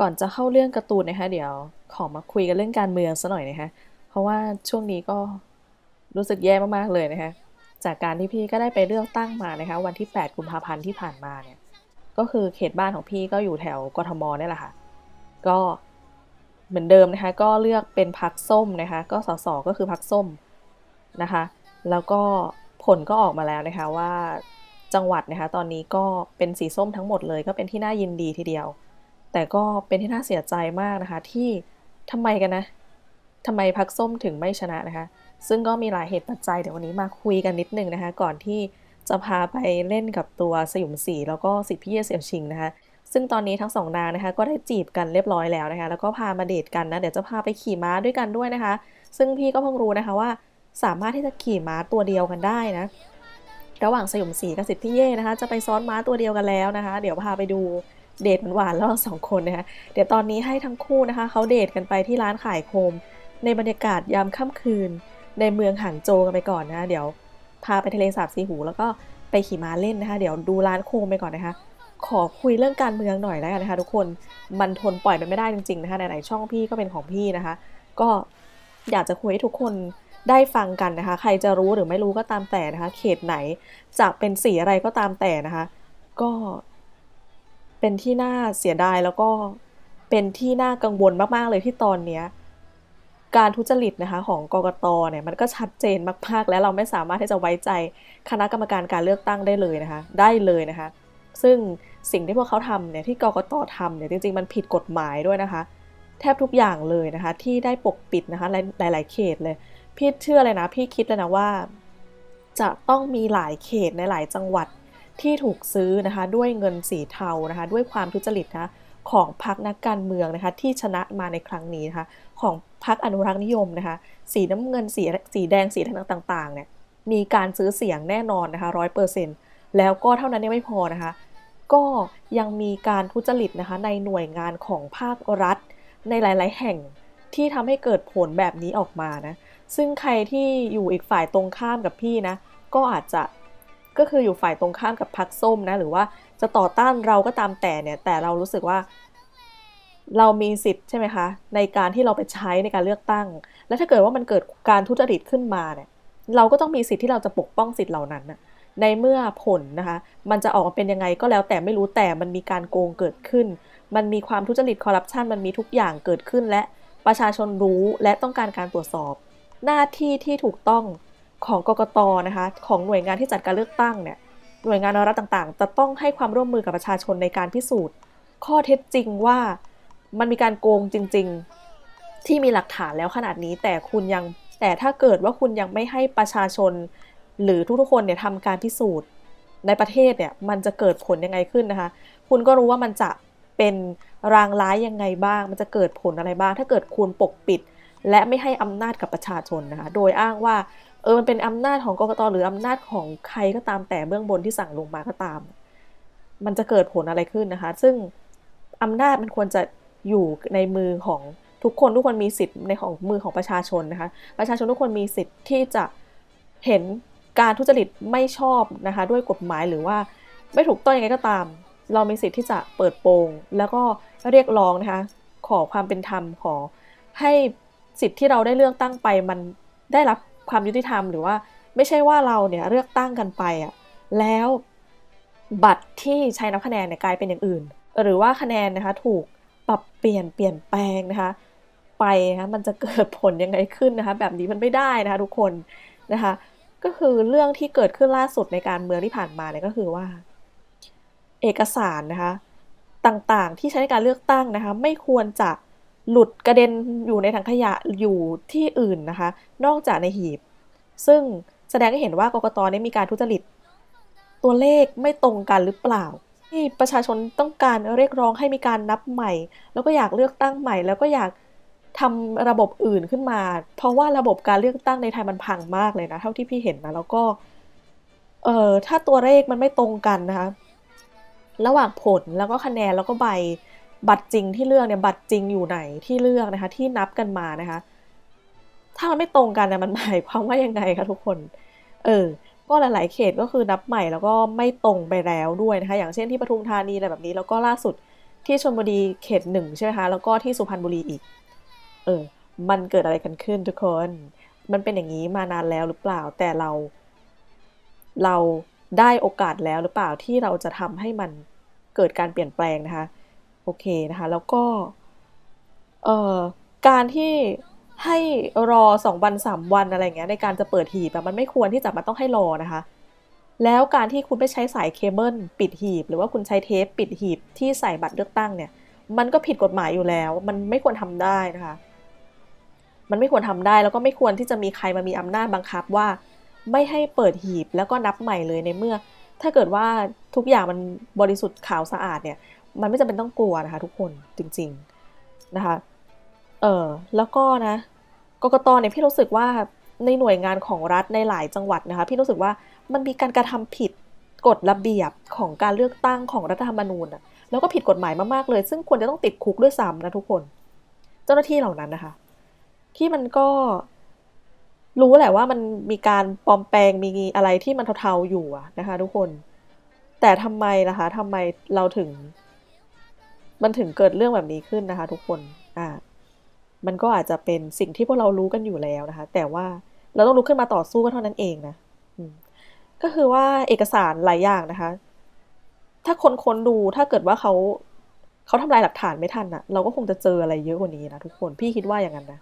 ก่อนจะเข้าเรื่องการ์ตูนนะคะเดี๋ยวขอมาคุยกันเรื่องการเมืองซะหน่อยนะคะเพราะว่าช่วงนี้ก็รู้สึกแย่มากๆเลยนะคะจากการที่พี่ก็ได้ไปเลือกตั้งมานะคะวันที่ 8 กุมภาพันธ์ที่ผ่านมาเนี่ยก็คือเขตบ้านของพี่ก็อยู่แถวกทมเนี่ยแหละค่ะ ก็เหมือนเดิมนะคะ ก็เลือกเป็นพักส้มนะคะ ก็สสก็คือพักส้มนะคะ แล้วก็ผลก็ออกมาแล้วนะคะว่าจังหวัดนะคะ ตอนนี้ก็เป็นสีส้มทั้งหมดเลย ก็เป็นที่น่ายินดีทีเดียว แต่ก็เป็นที่น่าเสียใจมากนะคะ ที่ทำไมกันนะทำไมพักส้มถึงไม่ชนะนะคะ ซึ่งก็มีหลายเหตุปัจจัยเดี๋ยววันนี้มาคุยกันนิดนึงนะคะ ก่อนที่จะพาไปเล่นกับตัวสยุมสีแล้วก็สิทธิพี่เยเสี่ยวชิงนะคะ ซึ่งตอนนี้ทั้งสองนางนะคะ ก็ได้จีบกันเรียบร้อยแล้วนะคะ แล้วก็พามาเดทกันนะ เดี๋ยวจะพาไปขี่ม้าด้วยกันด้วยนะคะ ซึ่งพี่ก็เพิ่งรู้นะคะว่า สามารถที่จะขี่ม้าตัวเดียวกันได้นะ ระหว่างสยุมสีกับสิทธิพี่เย่นะคะ จะไปซ้อนม้าตัวเดียวกันแล้วนะคะ เดี๋ยวพาไปดู เดทหวานระหว่างสองคนนะคะเดี๋ยวตอนนี้ให้ทั้งคู่นะคะเขาเดทกันไปที่ร้านขายโคม ในบรรยากาศยามค่ำคืน ในเมืองหางโจกันไปก่อนนะคะเดี๋ยวพาไปทะเลสาบสีหูแล้วก็ไปขี่ม้าเล่นนะคะ เดี๋ยวดูร้านโคมไปก่อนนะคะ ขอคุยเรื่องการเมืองหน่อยแล้วกันนะคะทุกคนมันทนปล่อยไปไม่ได้จริงๆนะคะไหนๆช่องพี่ก็เป็นของพี่นะคะ ก็อยากจะคุยให้ทุกคนได้ฟังกันนะคะ ใครจะรู้หรือไม่รู้ก็ตามแต่นะคะ เขตไหนจะเป็นสีอะไรก็ตามแต่นะคะ ก็ เป็นที่น่าเสียดายแล้วก็เป็นที่น่ากังวลมากๆเลยที่ตอนเนี้ยการทุจริตนะคะของกกตเนี่ยมันก็ชัดเจนมากๆ แล้วเราไม่สามารถที่จะไว้ใจคณะกรรมการการเลือกตั้งได้เลยนะคะได้เลยนะคะซึ่งสิ่งที่พวกเขาทำเนี่ยที่กกตทำเนี่ยจริงๆ มันผิดกฎหมายด้วยนะคะ แทบทุกอย่างเลยนะคะที่ได้ปกปิดนะคะหลาย ๆ เขตเลย พี่เชื่อเลยนะพี่คิดเลยนะว่า จะต้องมีหลายเขตในหลายจังหวัด ที่ถูกซื้อนะคะด้วยเงินสีเทานะคะด้วยความทุจริตนะของพรรคนักการเมืองนะคะที่ชนะมาในครั้งนี้นะคะของพรรคอนุรักษ์นิยมนะคะสีน้ำเงินสีสีแดงสีต่างๆเนี่ยมีการซื้อเสียงแน่นอนนะคะร้อยเปอร์เซ็นต์แล้วก็เท่านั้นยังไม่พอนะคะ ก็ยังมีการทุจริตนะคะในหน่วยงานของภาครัฐ ในหลาย ๆ แห่งที่ทำให้เกิดผลแบบนี้ออกมานะซึ่งใครที่อยู่อีกฝ่ายตรงข้ามกับพี่นะก็อาจจะ ก็คืออยู่ฝ่ายตรงข้ามกับพรรคส้มนะ หรือว่าจะต่อต้านเราก็ตามแต่เนี่ย แต่เรารู้สึกว่า เรามีสิทธิ์ใช่ไหมคะ ในการที่เราไปใช้ในการเลือกตั้ง และถ้าเกิดว่ามันเกิดการทุจริตขึ้นมาเนี่ยเราก็ต้องมีสิทธิ์ที่เราจะปกป้องสิทธิ์เหล่านั้นนะในเมื่อผลนะคะ มันจะออกมาเป็นยังไงก็แล้วแต่ไม่รู้แต่มันมีการโกงเกิดขึ้น มันมีความทุจริตคอร์รัปชันมันมีทุกอย่างเกิดขึ้นและประชาชนรู้และต้องการการตรวจสอบ หน้าที่ที่ถูกต้อง ของกกตนะคะ ของหน่วยงานที่จัดการเลือกตั้งเนี่ยหน่วยงานรัฐต่างๆ จะต้องให้ความร่วมมือกับประชาชนในการพิสูจน์ ข้อเท็จจริงว่ามันมีการโกงจริง ๆ ที่มีหลักฐานแล้วขนาดนี้ แต่คุณยังแต่ถ้าเกิดว่าคุณยังไม่ให้ประชาชน หรือทุกๆคนเนี่ยทำการพิสูจน์ในประเทศเนี่ยมันจะเกิดผลยังไงขึ้นนะคะ คุณก็รู้ว่ามันจะเป็นรางร้ายยังไงบ้าง มันจะเกิดผลอะไรบ้าง ถ้าเกิดคุณปกปิด และไม่ให้อำนาจกับประชาชนนะคะ โดยอ้างว่า ออมันเป็นอำนาจของกรกตหรืออำนาจของใครก็ตามแต่เบื้องบนที่สั่งลงมาก็ตาม มันจะเกิดผลอะไรขึ้นนะคะ ซึ่งอำนาจมันควรจะอยู่ในมือของทุกคนทุกคนมีสิทธิ์ในของมือของประชาชนนะคะ ประชาชนทุกคนมีสิทธิ์ที่จะเห็นการทุจริตไม่ชอบนะคะ ด้วยกฎหมายหรือว่าไม่ถูกต้องยังไงก็ตาม เรามีสิทธิ์ที่จะเปิดโปง แล้วก็เรียกร้องนะคะ ขอความเป็นธรรมขอให้สิทธิ์ที่เราได้เลือกตั้งไปมันได้รับ ความยุติธรรมหรือว่าไม่ใช่ว่าเราเนี่ยเลือกตั้งกันไปอะแล้วบัตรที่ใช้นับคะแนนเนี่ยกลายเป็นอย่างอื่น หรือว่าคะแนนนะคะถูกปรับเปลี่ยนเปลี่ยนแปลงนะคะไปนะคะมันจะเกิดผลยังไงขึ้นนะคะแบบนี้มันไม่ได้นะคะทุกคนนะคะก็คือเรื่องที่เกิดขึ้นล่าสุดในการเมืองที่ผ่านมาเนี่ยก็คือว่า เอกสารนะคะต่างๆที่ใช้ในการเลือกตั้งนะคะไม่ควรจะ หลุดกระเด็นอยู่ในถังขยะอยู่ที่อื่นนะคะ นอกจากในหีบ ซึ่งแสดงให้เห็นว่ากกตนี้มีการทุจริต ตัวเลขไม่ตรงกันหรือเปล่า ที่ประชาชนต้องการเรียกร้องให้มีการนับใหม่ แล้วก็อยากเลือกตั้งใหม่ แล้วก็อยากทำระบบอื่นขึ้นมา เพราะว่าระบบการเลือกตั้งในไทยมันพังมากเลยนะ เท่าที่พี่เห็นนะแล้วก็เอ่อถ้าตัวเลขมันไม่ตรงกันนะคะระหว่างผลแล้วก็คะแนนแล้วก็ใบ บัตรจริงที่เลือกเนี่ยบัตรจริงอยู่ไหนที่เลือกนะคะที่นับกันมานะคะ ถ้ามันไม่ตรงกันเนะมันหมายความว่ายังไงคะทุกคน เออ ก็หลาย ๆ เขตก็คือนับใหม่แล้วก็ไม่ตรงไปแล้วด้วยนะคะ อย่างเช่นที่ปทุมธานีอะไรแบบนี้ แล้วก็ล่าสุดที่ชลบุรีเขตหนึ่งใช่ไหมคะแล้วก็ที่สุพรรณบุรีอีก เออ มันเกิดอะไรกันขึ้นทุกคน มันเป็นอย่างนี้มานานแล้วหรือเปล่า แต่เรา เราได้โอกาสแล้วหรือเปล่าที่เราจะทำให้มันเกิดการเปลี่ยนแปลงนะคะ โอเคนะคะ แล้วก็เอ่อการที่ให้รอสองวันสามวันอะไรเงี้ยในการจะเปิดหีบอะมันไม่ควรที่จะมาต้องให้รอนะคะ แล้วการที่คุณไม่ใช้สายเคเบิลปิดหีบ หรือว่าคุณใช้เทปปิดหีบที่ใส่บัตรเลือกตั้งเนี่ย มันก็ผิดกฎหมายอยู่แล้ว มันไม่ควรทำได้นะคะ มันไม่ควรทำได้แล้วก็ไม่ควรที่จะมีใครมามีอำนาจบังคับว่า ไม่ให้เปิดหีบแล้วก็นับใหม่เลยในเมื่อ ถ้าเกิดว่าทุกอย่างมันบริสุทธิ์ขาวสะอาดเนี่ย มันไม่จำเป็นต้องกลัวนะคะทุกคนจริง ๆนะคะ เออแล้วก็นะกกตเนี่ยพี่รู้สึกว่าในหน่วยงานของรัฐในหลายจังหวัดนะคะ พี่รู้สึกว่ามันมีการกระทำผิดกฎระเบียบของการเลือกตั้งของรัฐธรรมนูญอะแล้วก็ผิดกฎหมายมากๆเลย ซึ่งควรจะต้องติดคุกด้วยซ้ำนะทุกคน เจ้าหน้าที่เหล่านั้นนะคะ ที่มันก็รู้แหละว่ามันมีการปลอมแปลงมีอะไรที่มันเทาๆอยู่นะคะ ทุกคน แต่ทำไมล่ะคะทำไมเราถึง มันถึงเกิดเรื่องแบบนี้ขึ้นนะคะ ทุกคนอ่ามันก็อาจจะเป็นสิ่งที่พวกเรารู้กันอยู่แล้วนะคะ แต่ว่าเราต้องลุกขึ้นมาต่อสู้กันเท่านั้นเองนะก็คือว่าเอกสารหลายอย่างนะคะ ถ้าคนค้นดูถ้าเกิดว่าเขาเขาทำลายหลักฐานไม่ทันอะเราก็คงจะเจออะไรเยอะกว่านี้นะทุกคนพี่คิดว่าอย่างนั้นนะ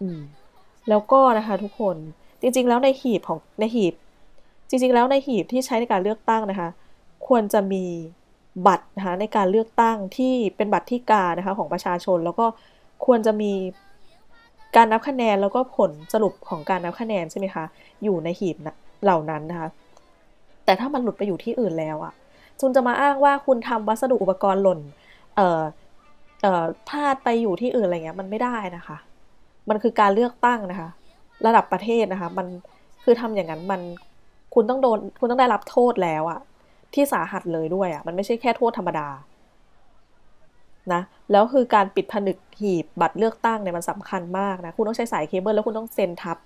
อืม แล้วก็นะคะ ทุกคนจริง ๆ แล้วในหีบของในหีบ จริง ๆ แล้วในหีบที่ใช้ในการเลือกตั้งนะคะ ควรจะมี บัตรนะคะในการเลือกตั้งที่เป็นบัตรที่กานะคะของประชาชน แล้วก็ควรจะมีการนับคะแนนแล้วก็ผลสรุปของการนับคะแนนใช่ไหมคะอยู่ในหีบนะเหล่านั้นนะคะแต่ถ้ามันหลุดไปอยู่ที่อื่นแล้วอะคุณจะมาอ้างว่าคุณทำวัสดุอุปกรณ์หล่นเอ่อเอ่อพลาดไปอยู่ที่อื่นอะไรเงี้ยมันไม่ได้นะคะ มันคือการเลือกตั้งนะคะ ระดับประเทศนะคะ มันคือทำอย่างนั้นมันคุณต้องโดนคุณต้องได้รับโทษแล้วอะ ที่สาหัสเลยด้วยอะมันไม่ใช่แค่โทษธรรมดา นะ แล้วคือการปิดผนึกหีบบัตรเลือกตั้งเนี่ยมันสำคัญมากนะ คุณต้องใช้สายเคเบิลแล้วคุณต้องเซ็นทับ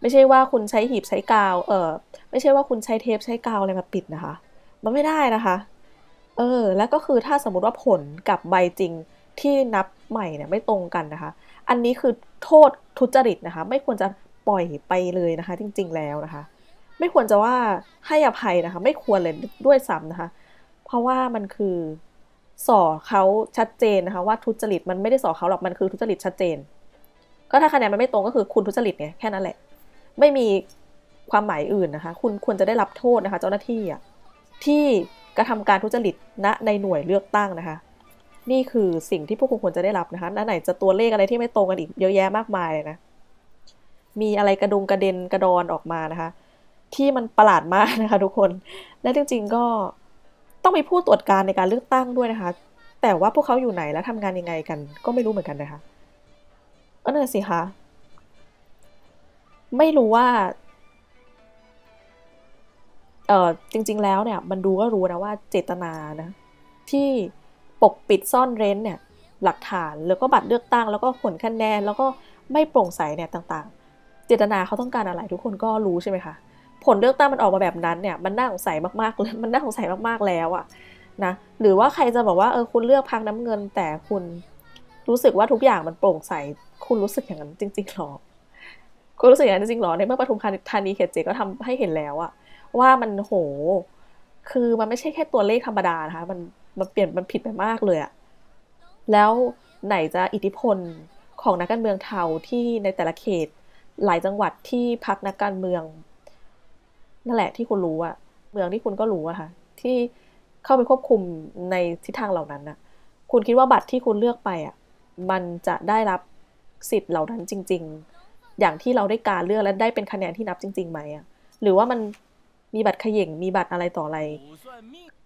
ไม่ใช่ว่าคุณใช้หีบใช้กาว เออไม่ใช่ว่าคุณใช้เทปใช้กาวอะไรมาปิดนะคะ มันไม่ได้นะคะ เออ แล้วก็คือถ้าสมมติว่าผลกับใบจริงที่นับใหม่เนี่ยไม่ตรงกันนะคะ อันนี้คือโทษทุจริตนะคะ ไม่ควรจะปล่อยไปเลยนะคะ จริง ๆ แล้วนะคะ ไม่ควรจะว่าให้อภัยนะคะ ไม่ควรเลยด้วยซ้ำนะคะ เพราะว่ามันคือส่อเขาชัดเจนนะคะ ว่าทุจริตมันไม่ได้ส่อเขาหรอกมันคือทุจริตชัดเจน ก็ถ้าคะแนนมันไม่ตรงก็คือคุณทุจริตไงแค่นั้นแหละ ไม่มีความหมายอื่นนะคะ คุณควรจะได้รับโทษนะคะ เจ้าหน้าที่อะที่กระทำการทุจริตณในหน่วยเลือกตั้งนะคะ นี่คือสิ่งที่พวกคุณควรจะได้รับนะคะไหนจะตัวเลขอะไรที่ไม่ตรงกันอีกเยอะแยะมากมายเลยนะมีอะไรกระดุงกระเด็นกระดอนออกมานะคะ ที่มันประหลาดมากนะคะทุกคน และจริงๆก็ต้องมีผู้ตรวจการในการเลือกตั้งด้วยนะคะ แต่ว่าพวกเขาอยู่ไหนและทำงานยังไงกัน ก็ไม่รู้เหมือนกันนะคะก็นั่นสิคะไม่รู้ว่าเออจริง ๆ แล้วเนี่ย มันดูก็รู้นะว่าเจตนานะ ที่ปกปิดซ่อนเร้นเนี่ย หลักฐานแล้วก็บัตรเลือกตั้ง แล้วก็ผลคะแนน แล้วก็ไม่โปร่งใสเนี่ยต่าง ๆ เจตนาเขาต้องการอะไรทุกคนก็รู้ใช่ไหมคะ ผลเลือกตั้งมันออกมาแบบนั้นเนี่ยมันน่าสงสัยมากๆเลยมันน่าสงสัยมากๆแล้วอะนะหรือว่าใครจะบอกว่าเออคุณเลือกพักน้ำเงิน แต่คุณรู้สึกว่าทุกอย่างมันโปร่งใสคุณรู้สึกอย่างนั้นจริงๆหรอคุณรู้สึกอย่างนั้นจริงๆหรอในเมื่อปทุมธานีเขตเจก็ทำให้เห็นแล้วอะว่ามันโห คือมันไม่ใช่แค่ตัวเลขธรรมดานะคะมันมันเปลี่ยนมันผิดไปมากเลยอะแล้วไหนจะอิทธิพลของนักการเมืองเทาที่ในแต่ละเขตหลายจังหวัดที่พักนักการเมือง นั่นแหละที่คุณรู้อะเมืองที่คุณก็รู้อะค่ะ ที่เข้าไปควบคุมในทิศทางเหล่านั้นนะคุณคิดว่าบัตรที่คุณเลือกไปอะมันจะได้รับสิทธิ์เหล่านั้นจริง ๆ อย่างที่เราได้การเลือกและได้เป็นคะแนนที่นับจริงๆไหมอะหรือว่ามันมีบัตรขย่งมีบัตรอะไรต่ออะไร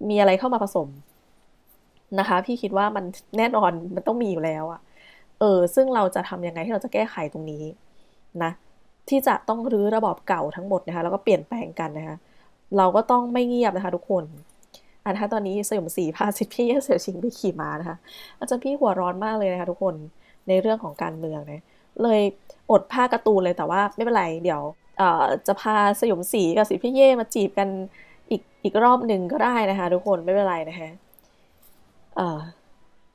มีอะไรเข้ามาผสมนะคะ พี่คิดว่ามันแน่นอนมันต้องมีอยู่แล้วอะเออ ซึ่งเราจะทำยังไงที่เราจะแก้ไขตรงนี้นะ ที่จะต้องรื้อระบอบเก่าทั้งหมดนะคะแล้วก็เปลี่ยนแปลงกันนะคะเราก็ต้องไม่เงียบนะคะทุกคนอันถ้าตอนนี้สยมศรีพาสิทธิ์พี่เสี่ยวชิงไปขี่ม้านะคะอาจารย์พี่หัวร้อนมากเลยนะคะทุกคนในเรื่องของการเมืองนะเลยอดผ้าการ์ตูนเลยแต่ว่าไม่เป็นไรเดี๋ยวจะพาสยมศรีกับสิพี่เย่มาจีบกันอีกอีกรอบหนึ่งก็ได้นะคะ ทุกคนไม่เป็นไรนะคะ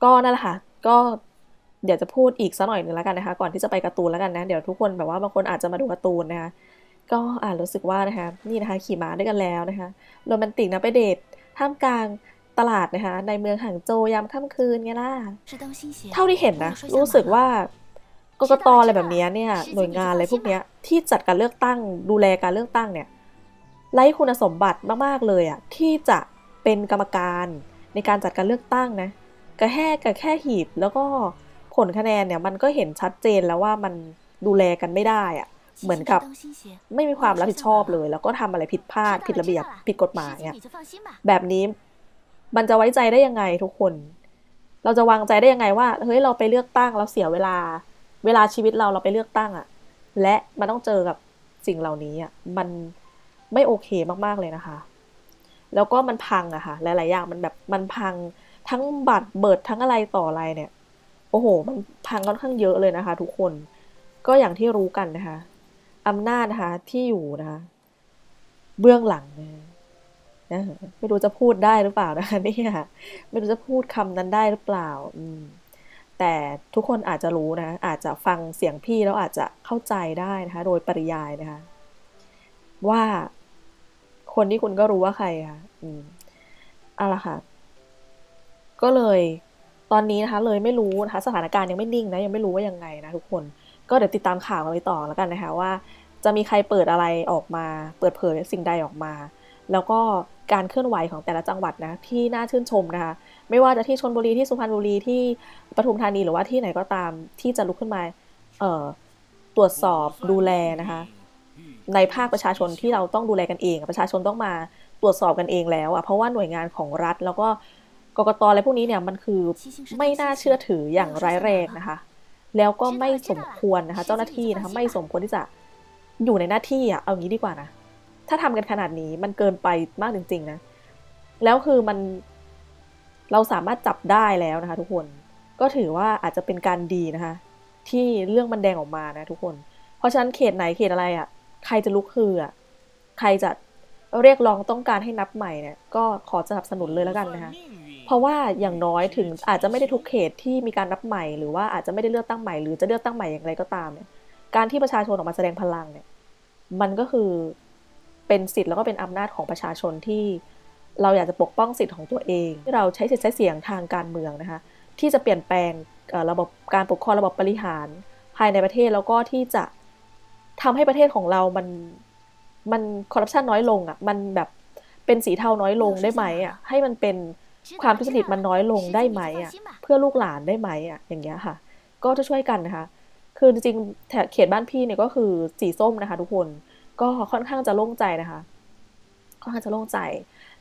ก็นั่นแหละค่ะก็ เดี๋ยวจะพูดอีกสักหน่อยหนึ่งแล้วกันนะคะ ก่อนที่จะไปการ์ตูนแล้วกันนะ เดี๋ยวทุกคนแบบว่าบางคนอาจจะมาดูการ์ตูนนะคะ ก็อ่านรู้สึกว่านะคะ นี่นะคะขี่ม้าด้วยกันแล้วนะคะโรแมนติกนะไปเดทท่ามกลางตลาดนะคะ ในเมืองหางโจวยามค่ำคืนไงล่ะ เท่าที่เห็นนะ รู้สึกว่ากกตอะไรแบบเนี้ยเนี่ยหน่วยงานอะไรพวกเนี้ยที่จัดการเลือกตั้งดูแลการเลือกตั้งเนี่ยไร้คุณสมบัติมากๆเลยอะที่จะเป็นกรรมการในการจัดการเลือกตั้งนะกระแค่กระแค่หีบแล้วก็ ผลคะแนนเนี่ยมันก็เห็นชัดเจนแล้วว่ามันดูแลกันไม่ได้อะเหมือนกับไม่มีความรับผิดชอบเลย แล้วก็ทำอะไรผิดพลาดผิดระเบียบผิดกฎหมายอะแบบนี้มันจะไว้ใจได้ยังไงทุกคน เราจะวางใจได้ยังไงว่าเฮ้ยเราไปเลือกตั้งเราเสียเวลา เวลาชีวิตเราเราไปเลือกตั้งอะและมันต้องเจอกับสิ่งเหล่านี้อะมันไม่โอเคมากๆเลยนะคะ แล้วก็มันพังอะค่ะหลายๆอย่างมันแบบมันพังทั้งบัตรเบิดทั้งอะไรต่ออะไรเนี่ยโอ้โห มันพังค่อนข้างเยอะเลยนะคะ ทุกคน ก็อย่างที่รู้กันนะคะอำนาจนะคะที่อยู่นะคะเบื้องหลังนะนะไม่รู้จะพูดได้หรือเปล่านะคะเนี่ยไม่รู้จะพูดคำนั้นได้หรือเปล่า อืมแต่ทุกคนอาจจะรู้นะ อาจจะฟังเสียงพี่แล้วอาจจะเข้าใจได้นะคะ โดยปริยายนะคะ ว่าคนที่คุณก็รู้ว่าใครค่ะ อืมเอาละค่ะ ก็เลย ตอนนี้นะคะเลยไม่รู้นะคะสถานการณ์ยังไม่นิ่งนะยังไม่รู้ว่ายังไงนะทุกคน ก็เดี๋ยวติดตามข่าวกันไปต่อแล้วกันนะคะว่า จะมีใครเปิดอะไรออกมา เปิดเผยสิ่งใดออกมา แล้วก็การเคลื่อนไหวของแต่ละจังหวัดนะที่น่าชื่นชมนะคะไม่ว่าจะที่ชนบุรีที่สุพรรณบุรีที่ปทุมธานีหรือว่าที่ไหนก็ตามที่จะลุกขึ้นมาเอ่อตรวจสอบดูแลนะคะ ในภาคประชาชนที่เราต้องดูแลกันเอง ประชาชนต้องมาตรวจสอบกันเองแล้วอะเพราะว่าหน่วยงานของรัฐแล้วก็ กกตอะไรพวกนี้เนี่ยมันคือไม่น่าเชื่อถืออย่างร้ายแรงนะคะ แล้วก็ไม่สมควรนะคะ เจ้าหน้าที่นะคะ ไม่สมควรที่จะอยู่ในหน้าที่อะเอางี้ดีกว่านะถ้าทำกันขนาดนี้มันเกินไปมากจริง ๆ นะ แล้วคือมันเราสามารถจับได้แล้วนะคะ ทุกคนก็ถือว่าอาจจะเป็นการดีนะคะ ที่เรื่องมันแดงออกมานะทุกคน เพราะฉะนั้นเขตไหนเขตอะไรอะ่ะ ใครจะลุกคืออะใครจะเรียกร้องต้องการให้นับใหม่เนี่ยก็ขอสนับสนุนเลยแล้วกันนะคะ เพราะว่าอย่างน้อยถึงอาจจะไม่ได้ทุกเขตที่มีการนับใหม่ หรือว่าอาจจะไม่ได้เลือกตั้งใหม่หรือจะเลือกตั้งใหม่อย่างไรก็ตามเนี่ยการที่ประชาชนออกมาแสดงพลังเนี่ยมันก็คือเป็นสิทธิ์แล้วก็เป็นอำนาจของประชาชนที่เราอยากจะปกป้องสิทธิ์ของตัวเองที่เราใช้สิทธิ์ใช้เสียงทางการเมืองนะคะที่จะเปลี่ยนแปลงระบบการปกครองระบบบริหารภายในประเทศแล้วก็ที่จะทำให้ประเทศของเรามันมันคอร์รัปชันน้อยลงอะมันแบบเป็นสีเทาน้อยลงได้ไหมอะให้มันเป็น ความทุจริตมันน้อยลงได้ไหมอะเพื่อลูกหลานได้ไหมอะอย่างเงี้ยค่ะ ก็จะช่วยกันนะคะ คือจริงๆเขตบ้านพี่เนี่ยก็คือสีส้มนะคะ ทุกคนก็ค่อนข้างจะโล่งใจนะคะค่อนข้างจะโล่งใจ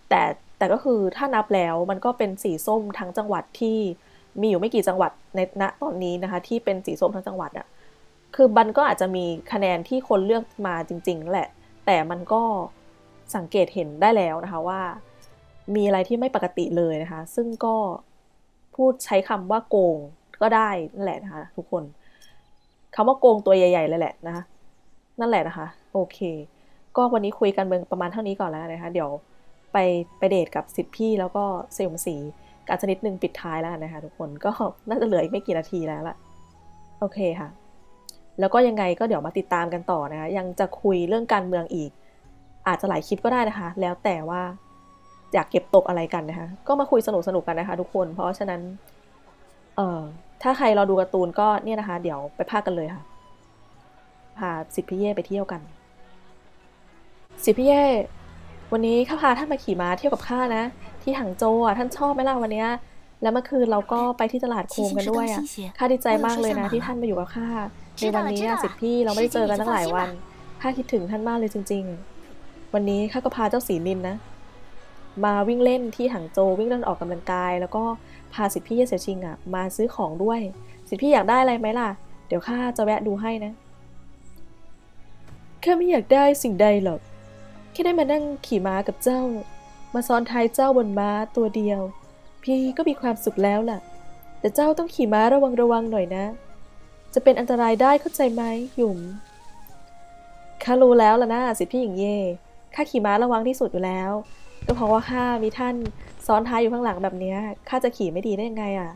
แต่แต่ก็คือถ้านับแล้วมันก็เป็นสีส้มทั้งจังหวัดที่มีอยู่ไม่กี่จังหวัดในณตอนนี้นะคะ ที่เป็นสีส้มทั้งจังหวัดอะคือมันก็อาจจะมีคะแนนที่คนเลือกมาจริง ๆ แหละ แต่มันก็สังเกตเห็นได้แล้วนะคะว่า มีอะไรที่ไม่ปกติเลยนะคะ ซึ่งก็พูดใช้คำว่าโกงก็ได้นั่นแหละนะคะ ทุกคนคำว่าโกงตัวใหญ่ๆเลยแหละนะคะนั่นแหละนะคะ โอเค ก็วันนี้คุยกันเมืองประมาณเท่านี้ก่อนแล้วนะคะ เดี๋ยวไปไปเดทกับสิทธิพี่แล้วก็เซลมสีการชนิดหนึ่งปิดท้ายแล้วนะคะ ทุกคนก็น่าจะเหลืออีกไม่กี่นาทีแล้วล่ะโอเคค่ะ แล้วก็ยังไงก็เดี๋ยวมาติดตามกันต่อนะคะ ยังจะคุยเรื่องการเมืองอีก อาจจะหลายคลิปก็ได้นะคะ แล้วแต่ว่า อยากเก็บตกอะไรกันนะคะ ก็มาคุยสนุกสนุกกันนะคะ ทุกคน เพราะฉะนั้น เอ่อ ถ้าใครเราดูการ์ตูนก็เนี่ยนะคะ เดี๋ยวไปพากันเลยค่ะ พาสิทธิพี่เย่ไปเที่ยวกัน สิทธิพี่เย่วันนี้ข้าพาท่านมาขี่ม้าเที่ยวกับข้านะ ที่หังโจอะท่านชอบไหมล่ะวันเนี้ยแล้วเมื่อคืนเราก็ไปที่ตลาดโคมกันด้วยอะ ข้าดีใจมากเลยนะที่ท่านมาอยู่กับข้า ในวันนี้สิทธิพี่เราไม่ได้เจอกันตั้งหลายวัน ข้าคิดถึงท่านมากเลยจริง ๆ วันนี้ข้าก็พาเจ้าสีนินนะ มาวิ่งเล่นที่หังโจวิ่งเล่นออกกำลังกาย แล้วก็พาสิทธิพี่เยเสียชิงอะมาซื้อของด้วย สิทธิพี่อยากได้อะไรไหมล่ะ เดี๋ยวข้าจะแวะดูให้นะข้าไม่อยากได้สิ่งใดหรอกแค่ได้มานั่งขี่ม้ากับเจ้า มาซ้อนท้ายเจ้าบนม้าตัวเดียว พี่ก็มีความสุขแล้วล่ะ แต่เจ้าต้องขี่ม้าระวังระวังหน่อยนะ จะเป็นอันตรายได้เข้าใจไหมหยุ่มข้ารู้แล้วล่ะนะสิทธิพี่หญิงเย่ข้าขี่ม้าระวังที่สุดอยู่แล้ว ก็เพราะว่าข้ามีท่านซ้อนท้ายอยู่ข้างหลังแบบนี้ข้าจะขี่ไม่ดีได้ยังไงอะ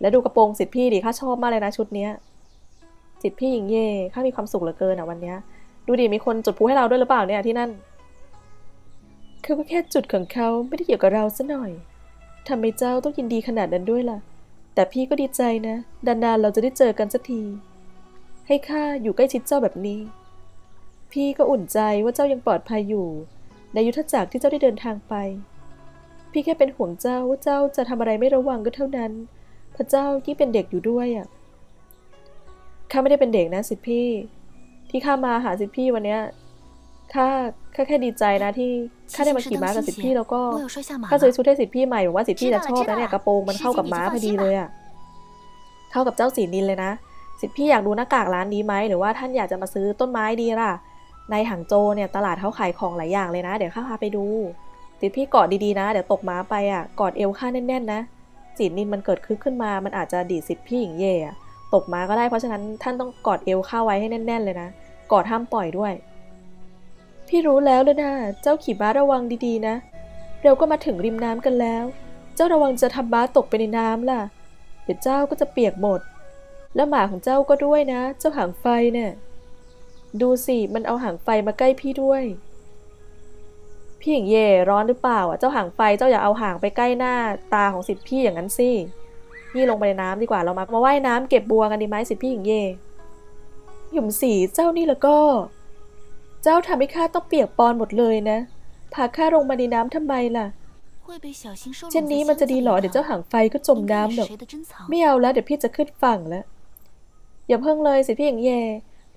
แล้วดูกระโปรงสิทธิ์พี่ดิข้าชอบมากเลยนะชุดเนี้ยสิทธิ์พี่หญิงเย่ข้ามีความสุขเหลือเกินอะวันเนี้ย ดูดิมีคนจุดพลุให้เราด้วยหรือเปล่าเนี่ยที่นั่นเขาก็แค่จุดของเขาไม่ได้เกี่ยวกับเราซะหน่อยทำไมเจ้าต้องยินดีขนาดนั้นด้วยล่ะ แต่พี่ก็ดีใจนะนานๆเราจะได้เจอกันสักที ให้ข้าอยู่ใกล้ชิดเจ้าแบบนี้ พี่ก็อุ่นใจว่าเจ้ายังปลอดภัยอยู่ ในยุทธจักรที่เจ้าได้เดินทางไป พี่แค่เป็นห่วงเจ้าว่าเจ้าจะทำอะไรไม่ระวังก็เท่านั้น พระเจ้ายิ่งเป็นเด็กอยู่ด้วยอะข้าไม่ได้เป็นเด็กนะสิพี่ ที่ข้ามาหาสิพี่วันเนี้ยข้าข้าแค่ดีใจนะที่ข้าได้มาขี่ม้ากับสิพี่แล้วก็ข้าซื้อชุดให้สิพี่ใหม่บอกว่าสิพี่จะชอบนะเนี่ยกระโปรงมันเข้ากับม้าพอดีเลยอะเข้ากับเจ้าสีนินเลยนะ สิพี่อยากดูหน้ากากร้านนี้ไหมหรือว่าท่านอยากจะมาซื้อต้นไม้ดีล่ะ ในหังโจเนี่ยตลาดเขาขายของหลายอย่างเลยนะ เดี๋ยวข้าพาไปดูสิทธิพี่กอดดีๆนะ เดี๋ยวตกม้าไปอะกอดเอวข้าแน่นๆนะสีนินมันเกิดคึกขึ้นมามันอาจจะดีดสิทธิพี่หญิงเย่อะตกม้าก็ได้เพราะฉะนั้นท่านต้องกอดเอวข้าไว้ให้แน่น ๆ เลยนะกอดห้ามปล่อยด้วย พี่รู้แล้วเลยนะเจ้าขี่ม้าระวังดีๆนะเราก็มาถึงริมน้ำกันแล้ว เจ้าระวังจะทำม้าตกไปในน้ำล่ะ เดี๋ยวเจ้าก็จะเปียกหมด แล้วหมาของเจ้าก็ด้วยนะ เจ้าหางไฟเนี่ย ดูสิ มันเอาหางไฟมาใกล้พี่ด้วย พี่หญิงเยร้อนหรือเปล่าอะ เจ้าหางไฟ เจ้าอย่าเอาหางไปใกล้หน้าตาของสิทธิพี่อย่างนั้นสินี่ลงไปในน้ำดีกว่า เรามา มาว่ายน้ำเก็บบัวกันดีไหมสิทธิพี่หญิงเย่หยุมสีเจ้านี่แล้วก็ เจ้าทำให้ข้าต้องเปียกปอนหมดเลยนะ พาข้าลงมาในน้ำทำไมล่ะเช่นนี้มันจะดีหรอ เดี๋ยวเจ้าหางไฟก็จมน้ำหรอกไม่เอาแล้ว เดี๋ยวพี่จะขึ้นฝั่งแล้ว อย่าเพิ่งเลยสิพี่หญิงเย่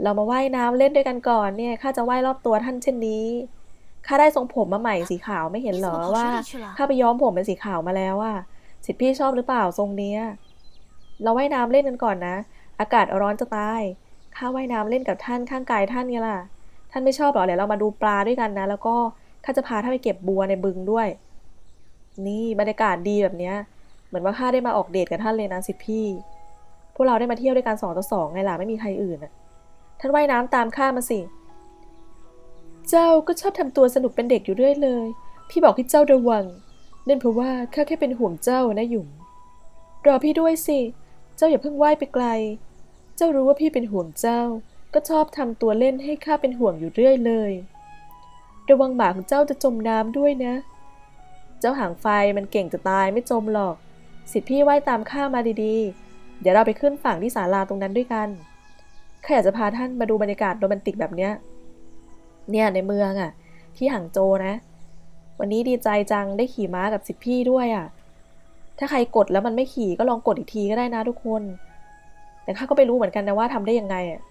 เรามาว่ายน้ำเล่นด้วยกันก่อนเนี่ยข้าจะว่ายรอบตัวท่านเช่นนี้ข้าได้ทรงผมมาใหม่สีขาวไม่เห็นหรอว่าข้าไปย้อมผมเป็นสีขาวมาแล้วอะสิทธิพี่ชอบหรือเปล่าทรงเนี้ยเราว่ายน้ำเล่นกันก่อนนะ อากาศร้อนจะตายข้าว่ายน้ำเล่นกับท่านข้างกายท่านนี่ล่ะ ท่านไม่ชอบหรอเดี๋ยวเรามาดูปลาด้วยกันนะ แล้วก็ข้าจะพาท่านไปเก็บบัวในบึงด้วย นี่บรรยากาศดีแบบเนี้ย เหมือนว่าข้าได้มาออกเดทกับท่านเลยนะสิทธิพี่ พวกเราได้มาเที่ยวด้วยกันสองต่อสองไงล่ะไม่มีใครอื่นอะ ท่านว่ายน้ำตามข้ามาสิ เจ้าก็ชอบทำตัวสนุกเป็นเด็กอยู่เรื่อยเลย พี่บอกให้เจ้าระวัง นั่นเพราะว่าข้าแค่เป็นห่วงเจ้านะหยุ่ม รอพี่ด้วยสิ เจ้าอย่าเพิ่งว่ายไปไกล เจ้ารู้ว่าพี่เป็นห่วงเจ้า ก็ชอบทำตัวเล่นให้ข้าเป็นห่วงอยู่เรื่อยเลย ระวังหมาของเจ้าจะจมน้ำด้วยนะ เจ้าหางไฟมันเก่งจะตายไม่จมหรอก สิทธิพี่ว่ายตามข้ามาดีๆ เดี๋ยวเราไปขึ้นฝั่งที่ศาลาตรงนั้นด้วยกัน ข้าอยากจะพาท่านมาดูบรรยากาศโรแมนติกแบบเนี้ย เนี่ยในเมืองอะ่ะ ที่หางโจนะ วันนี้ดีใจจังได้ขี่ม้ากับสิทธิพี่ด้วยอะ่ะ ถ้าใครกดแล้วมันไม่ขี่ก็ลองกดอีกทีก็ได้นะทุกคน แต่ข้าก็ไม่รู้เหมือนกันนะว่าทำได้ยังไงอะ่ะ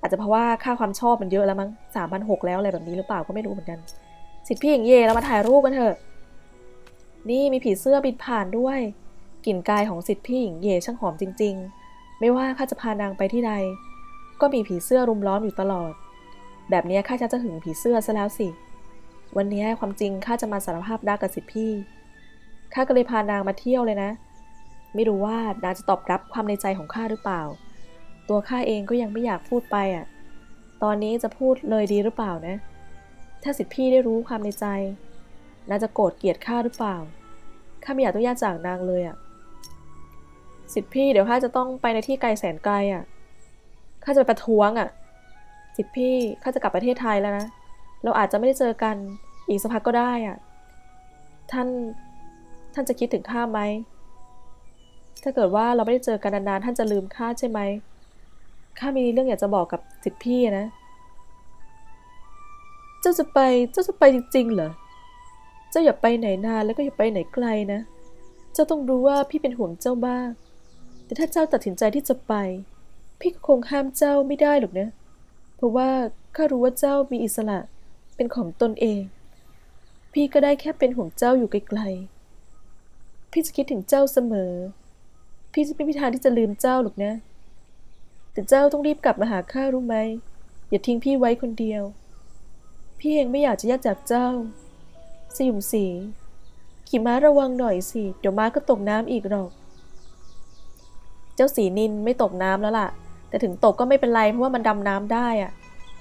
อาจจะเพราะว่าค่าความชอบมันเยอะแล้วมั้งสามพันหกแล้วอะไรแบบนี้หรือเปล่าก็ไม่รู้เหมือนกัน สิทธิพี่อย่างเย่เรามาถ่ายรูปกันเถอะ นี่มีผีเสื้อบินผ่านด้วย กลิ่นกายของสิทธิพี่หญิงเย่ช่างหอมจริง ๆ ไม่ว่าข้าจะพานางไปที่ใด ก็มีผีเสื้อรุมล้อมอยู่ตลอด แบบนี้ข้าจะจะหึงผีเสื้อซะแล้วสิ วันนี้ความจริงข้าจะมาสารภาพรักกับสิทธิพี่ ข้าก็เลยพานางมาเที่ยวเลยนะ ไม่รู้ว่านางจะตอบรับความในใจของข้าหรือเปล่า ตัวข้าเองก็ยังไม่อยากพูดไปอะ ตอนนี้จะพูดเลยดีหรือเปล่านะ ถ้าสิทธิพี่ได้รู้ความในใจ นางจะโกรธเกลียดข้าหรือเปล่า ข้าไม่อยากต้องแยกจากนางเลยอะ่ะ สิทธิพี่เดี๋ยวข้าจะต้องไปในที่ไกลแสนไกลอะ่ะ ข้าจะไปประท้วงอะ่ะ สิทธิพี่ข้าจะกลับประเทศไทยแล้วนะ เราอาจจะไม่ได้เจอกันอีกสักพักก็ได้อะ่ะ ท่าน ท่านจะคิดถึงข้าไหม ถ้าเกิดว่าเราไม่ได้เจอกันนานๆ ท่านจะลืมข้าใช่ไหม ข้ามีเรื่องอยากจะบอกกับสิทธิพี่นะ เจ้าจะไป เจ้าจะไปจริงๆเหรอ เจ้าอย่าไปไหนนานแล้วก็อย่าไปไหนไกลนะ เจ้าต้องรู้ว่าพี่เป็นห่วงเจ้ามาก แต่ถ้าเจ้าตัดสินใจที่จะไป พี่ก็คงห้ามเจ้าไม่ได้หรอกนะ เพราะว่าข้ารู้ว่าเจ้ามีอิสระเป็นของตนเอง พี่ก็ได้แค่เป็นห่วงเจ้าอยู่ไกลๆ พี่จะคิดถึงเจ้าเสมอ พี่จะไม่มีทางที่จะลืมเจ้าหรอกนะ แต่เจ้าต้องรีบกลับมาหาข้ารู้ไหม อย่าทิ้งพี่ไว้คนเดียว พี่เองไม่อยากจะแยกจากเจ้า สยุมสี ขี่ม้าระวังหน่อยสิ เดี๋ยวม้าก็ตกน้ำอีกหรอก เจ้าสีนินไม่ตกน้ำแล้วล่ะ แต่ถึงตกก็ไม่เป็นไรเพราะว่ามันดำน้ำได้อะ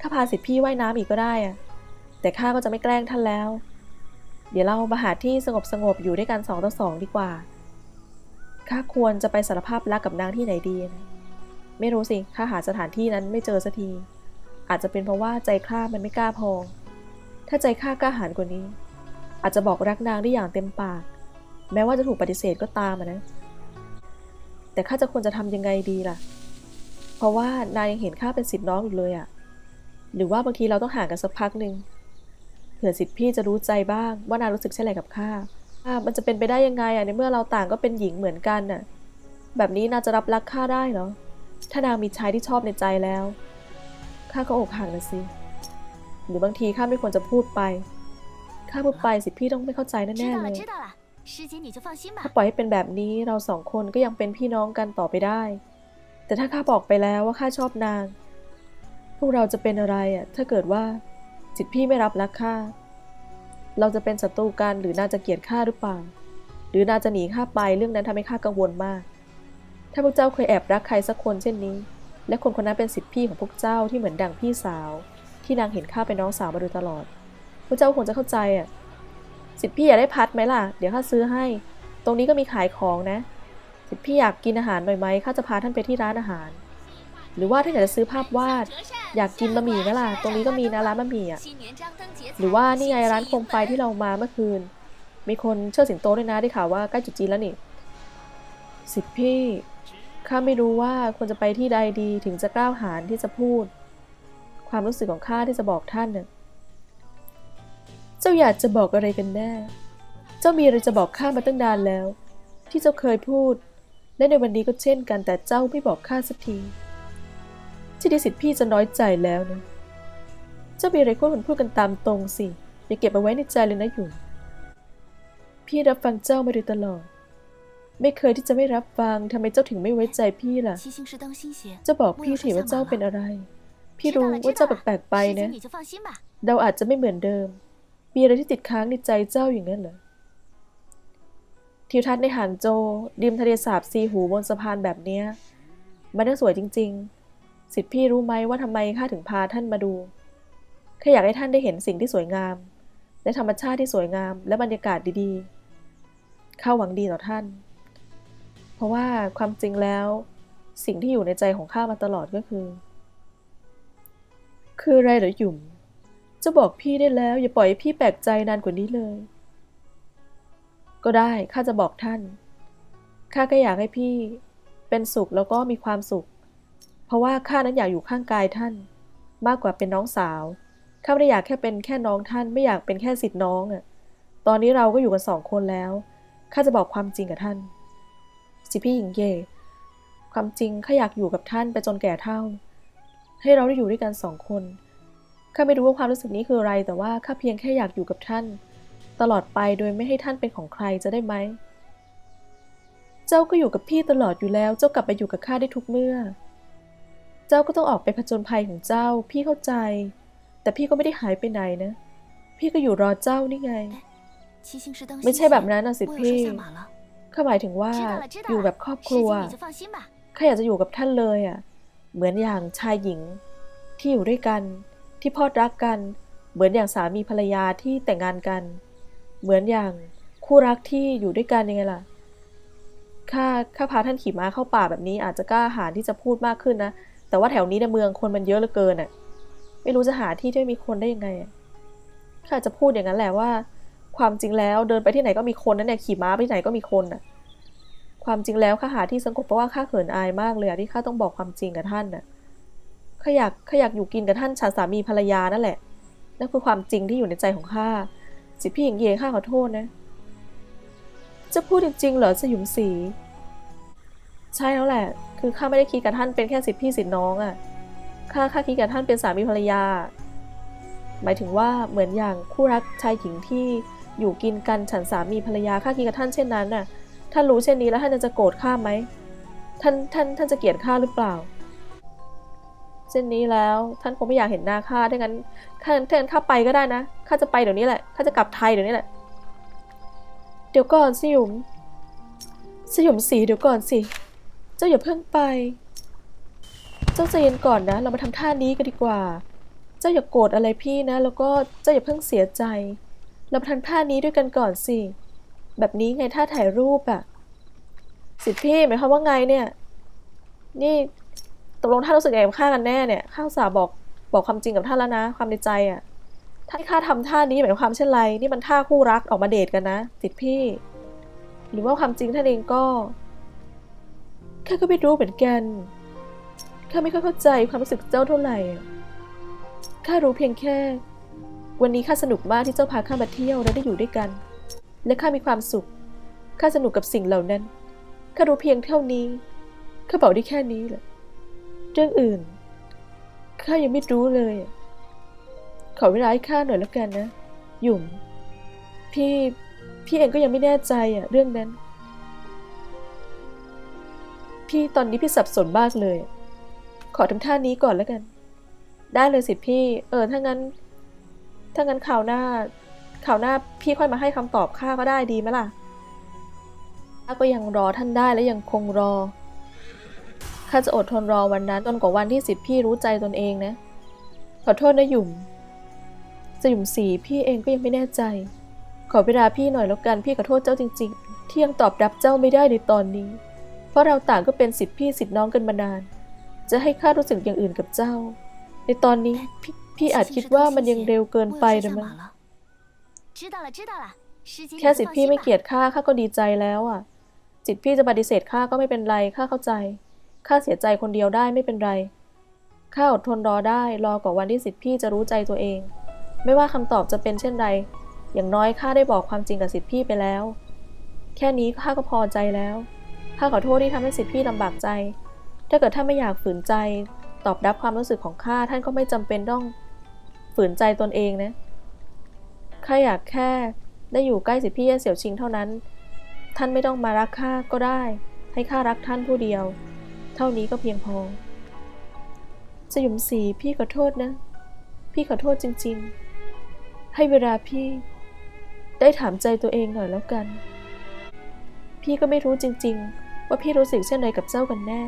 ข้าพาสิทธิพี่ว่ายน้ำอีกก็ได้อะแต่ข้าก็จะไม่แกล้งท่านแล้ว เดี๋ยวเรามาหาที่สงบสงบๆอยู่ด้วยกันสองต่อสองดีกว่า ข้าควรจะไปสารภาพรักกับนางที่ไหนดีนะไม่รู้สิ ข้าหาสถานที่นั้นไม่เจอสักที อาจจะเป็นเพราะว่าใจข้ามันไม่กล้าพอ ถ้าใจข้ากล้าหาญกว่านี้ อาจจะบอกรักนางได้อย่างเต็มปาก แม้ว่าจะถูกปฏิเสธก็ตามนะ แต่ข้าจะควรจะทำยังไงดีล่ะ เพราะว่านายยังเห็นข้าเป็นสิทธิ์น้องอยู่เลยอะ่ะ หรือว่าบางทีเราต้องห่างกันสักพักหนึ่งเผื่อสิทธิ์พี่จะรู้ใจบ้างว่านายรู้สึกเช่นไรกับข้าข้ามันจะเป็นไปได้ยังไงอะในเมื่อเราต่างก็เป็นหญิงเหมือนกันน่ะ แบบนี้นางจะรับรักข้าได้เหรอ ถ้านางมีชายที่ชอบในใจแล้วข้าก็อกหักนะสิหรือบางทีข้าไม่ควรจะพูดไปข้าพูดไปสิพี่ต้องไม่เข้าใจแน่ๆเลยถ้าปล่อยให้เป็นแบบนี้เราสองคนก็ยังเป็นพี่น้องกันต่อไปได้ แต่ถ้าข้าบอกไปแล้วว่าข้าชอบนาง พวกเราจะเป็นอะไรอะถ้าเกิดว่าจิตพี่ไม่รับรักข้าเราจะเป็นศัตรูกันหรือนางจะเกลียดข้าหรือเปล่า หรือนางจะหนีข้าไปเรื่องนั้นทำให้ข้ากังวลมาก ถ้าพวกเจ้าเคยแอบรักใครสักคนเช่นนี้ และคนคนนั้นเป็นสิทธิพี่ของพวกเจ้าที่เหมือนดังพี่สาว ที่นางเห็นข้าเป็นน้องสาวมาโดยตลอด พวกเจ้าคงจะเข้าใจอะสิทธิพี่อยากได้พัดไหมล่ะ เดี๋ยวข้าซื้อให้ ตรงนี้ก็มีขายของนะ พี่อยากกินอาหารหน่อยไหมข้าจะพาท่านไปที่ร้านอาหาร หรือว่าถ้าอยากจะซื้อภาพวาด อยากกินบะหมี่ไหมล่ะ ตรงนี้ก็มีนะร้านบะหมี่อะ หรือว่านี่ไงร้านโคมไฟที่เรามาเมื่อคืน มีคนเชิดสิงโตด้วยนะได้ข่าวว่าใกล้จุดจีนแล้วนี่ สิทธิพี่ ข้าไม่รู้ว่าควรจะไปที่ใดดีถึงจะกล้าหาญที่จะพูด ความรู้สึกของข้าที่จะบอกท่านน่ะเจ้าอยากจะบอกอะไรกันแน่ เจ้ามีอะไรจะบอกข้ามาตั้งนานแล้ว ที่เจ้าเคยพูด และในวันนี้ก็เช่นกันแต่เจ้าไม่บอกข้าสักทีชิดิสิทธิ์พี่จะน้อยใจแล้วนะ เจ้ามีอะไรควรพูดกันตามตรงสิ อย่าเก็บเอาไว้ในใจเลยนะหยุ่นพี่รับฟังเจ้ามาโดยตลอด ไม่เคยที่จะไม่รับฟังทำไมเจ้าถึงไม่ไว้ใจพี่ล่ะ เจ้าบอกพี่สิว่าเจ้าเป็นอะไร พี่รู้ว่าเจ้าแปลกๆไปนะ เราอาจจะไม่เหมือนเดิม มีอะไรที่ติดค้างในใจเจ้าอย่างนั้นเหรอ ทิวทัศน์ในหางโจวริมทะเลสาบซีหูบนสะพานแบบเนี้ยมันน่าสวยจริง ๆ สิทธิพี่รู้ไหมว่าทำไมข้าถึงพาท่านมาดูแค่อยากให้ท่านได้เห็นสิ่งที่สวยงาม และธรรมชาติที่สวยงาม และบรรยากาศดีๆ ข้าหวังดีต่อท่าน เพราะว่าความจริงแล้วสิ่งที่อยู่ในใจของข้ามาตลอดก็คือ คืออะไรหรือหยุ่ม จะบอกพี่ได้แล้ว อย่าปล่อยให้พี่แปลกใจนานกว่านี้เลย ก็ได้ ข้าจะบอกท่าน ข้าก็อยากให้พี่เป็นสุขแล้วก็มีความสุข เพราะว่าข้านั้นอยากอยู่ข้างกายท่าน มากกว่าเป็นน้องสาว ข้าไม่ได้อยากแค่เป็นแค่น้องท่าน ไม่อยากเป็นแค่สิทธิ์น้องอะตอนนี้เราก็อยู่กันสองคนแล้ว ข้าจะบอกความจริงกับท่าน สิพี่หญิงเย่ ความจริงข้าอยากอยู่กับท่านไปจนแก่เฒ่า ให้เราได้อยู่ด้วยกันสองคน ข้าไม่รู้ว่าความรู้สึกนี้คืออะไร แต่ว่าข้าเพียงแค่อยากอยู่กับท่าน ตลอดไปโดยไม่ให้ท่านเป็นของใครจะได้ไหม เจ้าก็อยู่กับพี่ตลอดอยู่แล้ว เจ้ากลับไปอยู่กับข้าได้ทุกเมื่อ เจ้าก็ต้องออกไปผจญภัยของเจ้า พี่เข้าใจ แต่พี่ก็ไม่ได้หายไปไหนนะ พี่ก็อยู่รอเจ้านี่ไง ไม่ใช่แบบนั้นนะสิพี่ข้าหมายถึงว่าอยู่แบบครอบครัวข้าอยากจะอยู่กับท่านเลยอะ เหมือนอย่างชายหญิง ที่อยู่ด้วยกัน ที่พอดรักกัน เหมือนอย่างสามีภรรยาที่แต่งงานกัน เหมือนอย่างคู่รักที่อยู่ด้วยกันยังไงล่ะข้าข้าพาท่านขี่ม้าเข้าป่าแบบนี้ อาจจะกล้าหาญที่จะพูดมากขึ้นนะ แต่ว่าแถวนี้ในเมืองคนมันเยอะเหลือเกินอะ ไม่รู้จะหาที่ที่ม่มีคนได้ยังไงข้าจะพูดอย่างนั้นแหละว่า ความจริงแล้วเดินไปที่ไหนก็มีคนนั่นเนี่ยขี่ม้าไปที่ไหนก็มีคนอะ ความจริงแล้วข้าหาที่สงบเพราะว่าข้าเขินอายมากเลยที่ข้าต้องบอกความจริงกับท่านน่ะข้าอยากข้าอยากอยู่กินกับท่านฉันสามีภรรยานั่นแหละนั่นคือความจริงที่อยู่ในใจของข้า สิพี่หญิงเย่ข้าขอโทษนะ จะพูดจริงๆเหรอสยุมศรีใช่แล้วแหละ คือข้าไม่ได้คิดกับท่านเป็นแค่สิทธิพี่สิทธิน้องอะข้าข้าคิดกับท่านเป็นสามีภรรยา หมายถึงว่าเหมือนอย่างคู่รักชายหญิงที่อยู่กินกันฉันสามีภรรยาข้าคิดกับท่านเช่นนั้นน่ะ ท่านรู้เช่นนี้แล้วท่านจะโกรธข้าไหมท่านท่านท่านจะเกลียดข้าหรือเปล่า เช่นนี้แล้ว ท่านคงไม่อยากเห็นหน้าข้าถ้างั้นข้าถ้างั้นข้าไปก็ได้นะข้าจะไปเดี๋ยวนี้แหละข้าจะกลับไทยเดี๋ยวนี้แหละ เดี๋ยวก่อนสิหยุมสยุมสีเดี๋ยวก่อนสิ เจ้าอย่าเพิ่งไป เจ้าใจเย็นก่อนนะ เรามาทำท่านี้กันดีกว่า เจ้าอย่าโกรธอะไรพี่นะ แล้วก็เจ้าอย่าเพิ่งเสียใจ เรามาทำท่านี้ด้วยกันก่อนสิ แบบนี้ไงท่าถ่ายรูปอะสิทธิพี่หมายความว่าไงเนี่ย นี่ ตกลงท่านรู้สึกไงกับข้ากันแน่เนี่ยข้าสาบอกบอกความจริงกับท่านแล้วนะ ความในใจอะถ้าให้ข้าทำท่านี้หมายความเช่นไรนี่มันท่าคู่รักออกมาเดทกันนะสิทธิพี่ หรือว่าความจริงท่านเองก็ข้าก็ไม่รู้เหมือนกันข้าไม่ค่อยเข้าใจความรู้สึกเจ้าเท่าไหร่ข้ารู้เพียงแค่ วันนี้ข้าสนุกมากที่เจ้าพาข้ามาเที่ยวและได้อยู่ด้วยกัน และข้ามีความสุขข้าสนุกกับสิ่งเหล่านั้นข้ารู้เพียงเท่านี้ข้าบอกได้แค่นี้แหละ เรื่องอื่น ข้ายังไม่รู้เลย ขอเวลาให้ข้าหน่อยแล้วกันนะ หยุ่ม พี่พี่เองก็ยังไม่แน่ใจอะเรื่องนั้น พี่ตอนนี้พี่สับสนมากเลย ขอทำท่านี้ก่อนแล้วกัน ได้เลยสิพี่ เออถ้างั้น ถ้างั้นข่าวหน้าข่าวหน้าพี่ค่อยมาให้คำตอบข้าก็ได้ดีไหมล่ะข้าก็ยังรอท่านได้และยังคงรอ ข้าจะอดทนรอวันนั้นจนกว่าวันที่สิบพี่รู้ใจตนเองนะ ขอโทษนะหยุ่มจะหยุ่มสีพี่เองก็ยังไม่แน่ใจ ขอเวลาพี่หน่อยแล้วกันพี่ขอโทษเจ้าจริง ๆ ที่ยังตอบรับเจ้าไม่ได้ในตอนนี้ เพราะเราต่างก็เป็นสิทธิพี่สิทธิน้องกันมานาน จะให้ข้ารู้สึกอย่างอื่นกับเจ้า ในตอนนี้พพี่อาจคิดว่ามันยังเร็วเกินไปนะมั้งแค่สิทธิพี่ไม่เกลียดข้าข้าก็ดีใจแล้วอะ สิทธิพี่จะปฏิเสธข้าก็ไม่เป็นไรข้าเข้าใจ ข้าเสียใจคนเดียวได้ไม่เป็นไร ข้าอดทนรอได้รอกว่าวันที่สิทธิพี่จะรู้ใจตัวเอง ไม่ว่าคำตอบจะเป็นเช่นไร อย่างน้อยข้าได้บอกความจริงกับสิทธิพี่ไปแล้ว แค่นี้ข้าก็พอใจแล้ว ข้าขอโทษที่ทำให้สิทธิพี่ลำบากใจ ถ้าเกิดท่านไม่อยากฝืนใจ ตอบรับความรู้สึกของข้าท่านก็ไม่จำเป็นต้อง ฝืนใจตนเองนะ ข้าอยากแค่ได้อยู่ใกล้สิทธิพี่เสี่ยวชิงเท่านั้น ท่านไม่ต้องมารักข้าก็ได้ ให้ข้ารักท่านผู้เดียว เท่านี้ก็เพียงพอ สยุมสีพี่ขอโทษนะ พี่ขอโทษจริง ๆ ให้เวลาพี่ ได้ถามใจตัวเองหน่อยแล้วกัน พี่ก็ไม่รู้จริง ๆ ว่าพี่รู้สึกเช่นไรกับเจ้ากันแน่